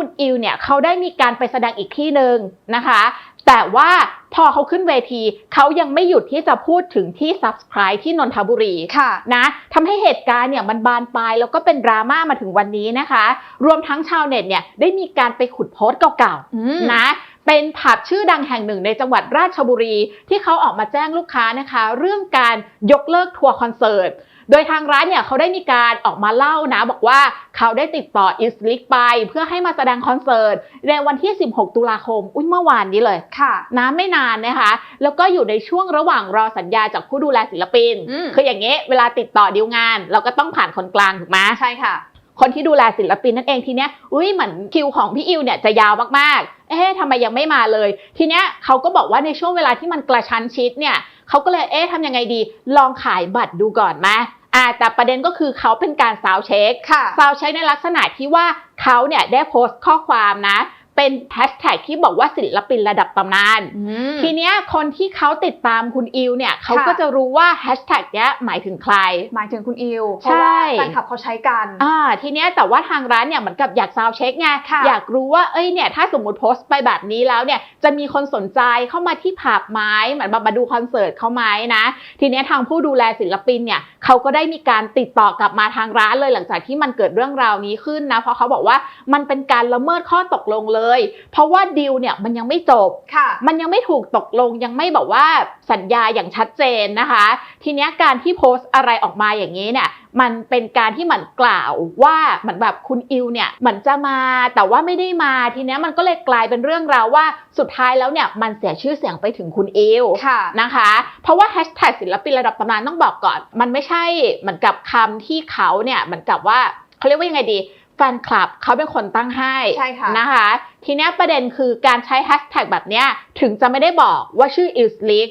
คุณอิวเนี่ยเขาได้มีการไปแสดงอีกที่หนึ่งนะคะ แต่ว่าพอเขาขึ้นเวทีเขายังไม่หยุดที่จะพูดถึงที่ subscribe ที่นนทบุรีค่ะนะทำให้เหตุการณ์เนี่ยมันบานปลายแล้วก็เป็นดราม่ามาถึงวันนี้นะคะ รวมทั้งชาวเน็ตเนี่ยได้มีการไปขุดโพสต์เก่าอืมๆนะเป็นผับชื่อดังแห่งหนึ่งในจังหวัดราชบุรี ที่เขาออกมาแจ้งลูกค้านะคะ เรื่องการยกเลิกทัวร์คอนเสิร์ต โดยทางร้านเนี่ยเขาได้มีการออกมาเล่านะบอกว่าเขาได้ติดต่ออิสลิกไป เพื่อให้มาแสดงคอนเสิร์ตในวันที่ 16 ตุลาคม อุ้ยเมื่อวานนี้เลยค่ะนะไม่นานนะคะ แล้วก็อยู่ในช่วงระหว่างรอสัญญาจากผู้ดูแลศิลปินอืมคืออย่างนี้เวลาติดต่อดีลงาน เราก็ต้องผ่านคนกลางถูกไหมใช่ค่ะคนที่ดูแลศิลปินนั่นเองทีเนี้ย อุ้ยเหมือนคิวของพี่อิวเนี่ยจะยาวมากๆ เอ๊ะทำไมยังไม่มาเลย ทีเนี้ยเขาก็บอกว่าในช่วงเวลาที่มันกระชั้นชิดเนี่ย เขาก็เลย เอ๊ะทำยังไงดี ลองขายบัตรดูก่อนไหม อ่าแต่ประเด็นก็คือเขาเป็นการซาวเช็คค่ะซาวเช็คในลักษณะที่ว่าเขาเนี่ยได้โพสต์ข้อความนะ เป็นแฮชแท็กที่บอกว่าศิลปินระดับตำนานอืมทีเนี้ยคนที่เขาติดตามคุณอิวเนี่ยเขาค่ะก็จะรู้ว่าแฮชแท็กเนี้ยหมายถึงใคร หมายถึงคุณอิวเพใช่ราะว่าแฟนคลับเขาใช้กันอ่าทีเนี้ยแต่ว่าทางร้านเนี่ยเหมือนกับอยากซาวเช็คไงค่ะอยากรู้ว่าเอ้ยเนี่ยถ้าสมมติโพสต์ไปแบบนี้แล้วเนี่ยจะมีคนสนใจเข้ามาที่ผับไหม้เหมือนมามาดูคอนเสิร์ตเขาไหมนะ ทีเนี้ยทางผู้ดูแลศิลปินเนี่ยเขาก็ได้มีการติดต่อกลับมาทางร้านเลยหลังจากที่มันเกิดเรื่องราวนี้ขึ้นนะเพราะเขาบอกว่ามันเป็นการละเมิดข้อตกลงเลยเพราะว่าดีลเนี่ยมันยังไม่จบค่ะมันยังไม่ถูกตกลงยังไม่แบบว่าสัญญาอย่างชัดเจนนะคะ ทีเนี้ยการที่โพสต์อะไรออกมาอย่างนี้เนี่ยมันเป็นการที่เหมือนกล่าวว่าเหมือนแบบคุณอิวเนี่ยเหมือนจะมาแต่ว่าไม่ได้มาทีเนี้ยมันก็เลยกลายเป็นเรื่องราวว่าสุดท้ายแล้วเนี่ยมันเสียชื่อเสียงไปถึงคุณอิวค่ะนะคะ เพราะว่าแฮชแท็กศิลปินระดับตำนานต้องบอกก่อน มันไม่ใช่เหมือนกับคำที่เขาเนี่ยเหมือนกับว่าเขาเรียกว่ายังไงดีแฟนคลับเขาเป็นคนตั้งให้ใช่ค่ะนะคะ ทีเนี้ยประเด็นคือการใช้แฮชแท็กแบบเนี้ยถึงจะไม่ได้บอกว่าชื่ออิลสลิก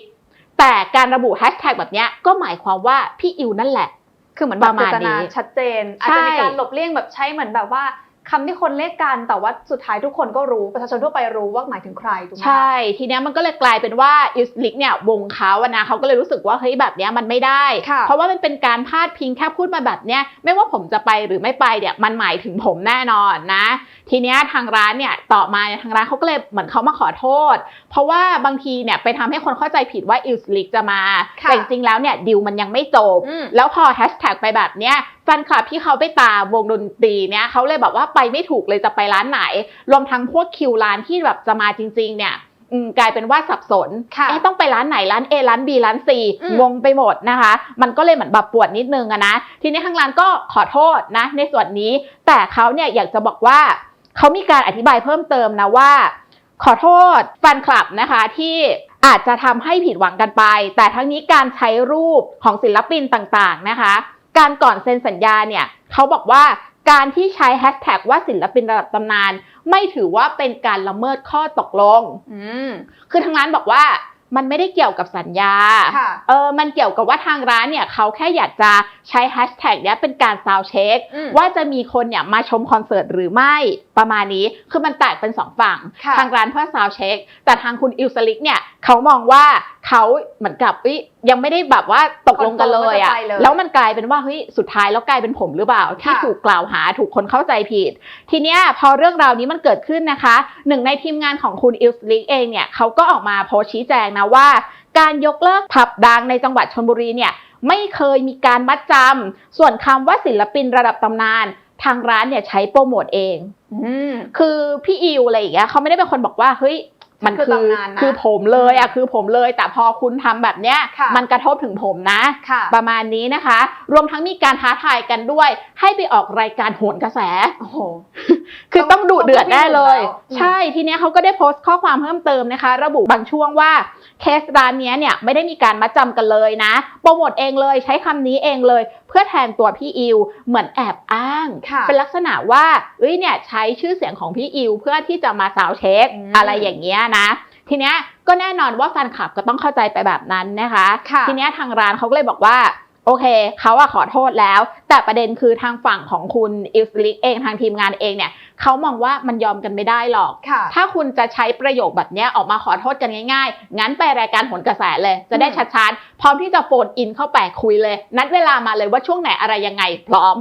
แต่การระบุแฮชแท็กแบบเนี้ยก็หมายความว่าพี่อิวนั่นแหละ คือเหมือนแบบประมาณเจตนานี้ชัดเจนอาจใช่จะมีการหลบเลี่ยงแบบใช้เหมือนแบบว่า คำที่คนเรียกกันแต่ว่าสุดท้ายทุกคนก็รู้ประชาชนทั่วไปรู้ว่าหมายถึงใครถูกไหมคะใช่ ทีเนี้ยมันก็เลยกลายเป็นว่าอิสลิกเนี่ยวงเขาอะนะเขาก็เลยรู้สึกว่าเฮ้ยแบบเนี้ยมันไม่ได้ค่ะเพราะว่ามันเป็นการพาดพิงแค่พูดมาแบบเนี้ยไม่ว่าผมจะไปหรือไม่ไปเนี่ยมันหมายถึงผมแน่นอนนะ ทีเนี้ยทางร้านเนี่ยต่อมาทางร้านเขาก็เลยเหมือนเขามาขอโทษ เพราะว่าบางทีเนี่ยไปทำให้คนเข้าใจผิดว่าอิลสลิกจะมาค่ะแต่จริงๆแล้วเนี่ยดิวมันยังไม่จบอืมแล้วพอแฮชแท็กไปแบบเนี้ยแฟนคลับที่เขาไปตามวงดนตรีเนี่ยเขาเลยแบบว่าไปไม่ถูกเลยจะไปร้านไหน รวมทั้งพวกคิวร้านที่แบบจะมาจริง ๆ เนี่ยอืมกลายเป็นว่าสับสนค่ะเอ๊ะต้องไปร้านไหนร้าน A ร้าน B ร้าน C อืมงงไปหมดนะคะ มันก็เลยเหมือนแบบปวดนิดนึงอะนะ ทีนี้ทางร้านก็ขอโทษนะ ในส่วนนี้ แต่เขาเนี่ยอยากจะบอกว่าเขามีการอธิบายเพิ่มเติมนะว่า ขอโทษแฟนคลับนะคะที่อาจจะทำให้ผิดหวังกันไป แต่ทั้งนี้การใช้รูปของศิลปินต่างๆนะคะ การก่อนเซ็นสัญญาเนี่ยเขาบอกว่า การที่ใช้แฮชแท็กว่าศิลปินระดับตำนาน ไม่ถือว่าเป็นการละเมิดข้อตกลงอืมคือทางร้านบอกว่า มันไม่ได้เกี่ยวกับสัญญาค่ะเออ มันเกี่ยวกับว่าทางร้านเนี่ยเขาแค่อยากจะใช้แฮชแท็กเนี้ยเป็นการซาวเช็คอืมว่าจะมีคนเนี่ยมาชมคอนเสิร์ตหรือไม่ประมาณนี้ คือมันแตกเป็นสองฝั่งค่ะทางร้านเพื่อซาวเช็ค แต่ทางคุณอิลสลิกเนี่ยเขามองว่าเขาเหมือนกับเอ้ยยังไม่ได้แบบว่าตกลงกันเลยอะคอนเฟิร์มว่าจะไปเลยแล้วมันกลายเป็นว่าเฮ้ยสุดท้ายแล้วกลายเป็นผมหรือเปล่า ที่ค่ะถูกกล่าวหาถูกคนเข้าใจผิด ทีเนี้ยพอเรื่องราวนี้มันเกิดขึ้นนะคะ หนึ่งในทีมงานของคุณอิลสลิกเองเนี่ยเขาก็ออกมาโพสต์ชี้แจงนะว่า การยกเลิกผับดังในจังหวัดชลบุรีเนี่ยไม่เคยมีการมัดจำส่วนคำว่าศิลปินระดับตำนาน ทางร้านเนี่ยใช้โปรโมทเองอืมคือพี่อิวอะไรอย่างเงี้ยเขาไม่ได้เป็นคนบอกว่าเฮ้ย มันคือคือตำนานนะคือผมเลยอะคือผมเลย แต่พอคุณทำแบบเนี้ยค่ะมันกระทบถึงผมนะค่ะประมาณนี้นะคะ รวมทั้งมีการท้าทายกันด้วย ให้ไปออกรายการโหนกระแสโอ้โหคือต้องดุเดือดแน่เลยต้องเป็นที่หนึ่งแล้วใช่ทีเนี้ยเขาก็ได้โพสต์ข้อความเพิ่มเติมนะคะ ระบุบางช่วงว่าเคสร้านเนี้ยเนี่ยไม่ได้มีการมัดจำกันเลยนะ โปรโมทเองเลยใช้คำนี้เองเลย เพื่อแทนตัวพี่อิวเหมือนแอบอ้างค่ะเป็นลักษณะว่าเอ้ยเนี่ยใช้ชื่อเสียงของพี่อิวเพื่อที่จะมาสาวเช็คอืมอะไรอย่างเงี้ยนะ ทีเนี้ยก็แน่นอนว่าแฟนคลับก็ต้องเข้าใจไปแบบนั้นนะคะค่ะทีเนี้ยทางร้านเขาก็เลยบอกว่าโอเคเขาอะขอโทษแล้ว แต่ประเด็นคือทางฝั่งของคุณอิลสลิกเองทางทีมงานเองเนี่ยเขามองว่ามันยอมกันไม่ได้หรอกค่ะถ้าคุณจะใช้ประโยคแบบเนี้ยออกมาขอโทษกันง่าย ๆ งั้นไปรายการผลกระแสเลย จะได้อืมชัดๆพร้อมที่จะโฟนอินเข้าไปคุยเลย นัดเวลามาเลยว่าช่วงไหนอะไรยังไงพร้อม